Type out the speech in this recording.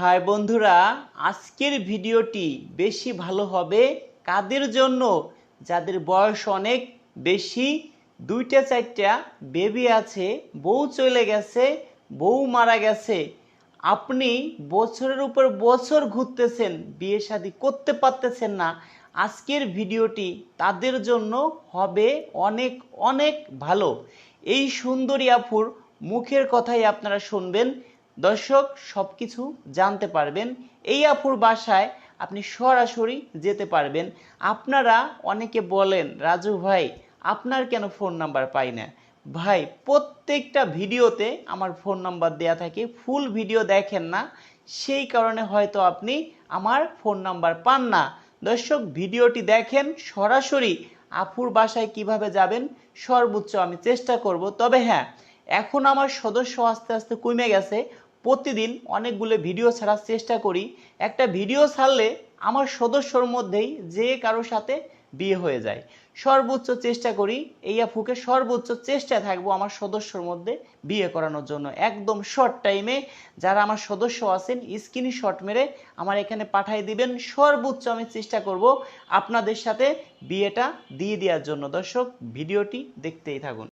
High বন্ধুরা, আজকের ভিডিওটি বেশি ভালো হবে কাদের জন্য? যাদের বয়স অনেক বেশি, দুইটা চারটা বেবি আছে, বউ চলে গেছে, বউ মারা গেছে। আপনি বছরের উপর বছর ঘুরতেছেন, বিয়ে শাদী করতে পারতেছেন না, আজকের ভিডিওটি তাদের জন্য হবে অনেক অনেক ভালো। এই সুন্দরী আফুর মুখের কথাই আপনারা শুনবেন। দর্শক সব কিছু জানতে পারবেন। এই আপুর বাসায় আপনি সরাসরি যেতে পারবেন। আপনারা অনেকে বলেন, রাজু ভাই, আপনার কেন ফোন নাম্বার পাই না? ভাই, প্রত্যেকটা ভিডিওতে আমার ফোন নাম্বার দেয়া থাকে। ফুল ভিডিও দেখেন না। সেই কারণে হয়তো আপনি আমার ফোন নাম্বার পান না। দর্শক, ভিডিওটি দেখেন, সরাসরি আফুর বাসায় কীভাবে যাবেন, সর্বোচ্চ আমি চেষ্টা করব। তবে হ্যাঁ এখন আমার সদস্য আস্তে আস্তে কমে গেছে। প্রতিদিন অনেকগুলো ভিডিও ছাড়ার চেষ্টা করি। একটা ভিডিও ছাড়লে আমার সদস্যর মধ্যেই যে কারোর সাথে বিয়ে হয়ে যায়। সর্বোচ্চ চেষ্টা করি, এই আফুকে সর্বোচ্চ চেষ্টা থাকব আমার সদস্যর মধ্যে বিয়ে করানোর জন্য। একদম শর্ট টাইমে যারা আমার সদস্য আছেন স্ক্রিন শট মেরে আমার এখানে পাঠিয়ে দিবেন। সর্বোচ্চ আমি চেষ্টা করব আপনাদের সাথে বিয়েটা দিয়ে দেওয়ার জন্য। দর্শক ভিডিওটি দেখতেই থাকুন।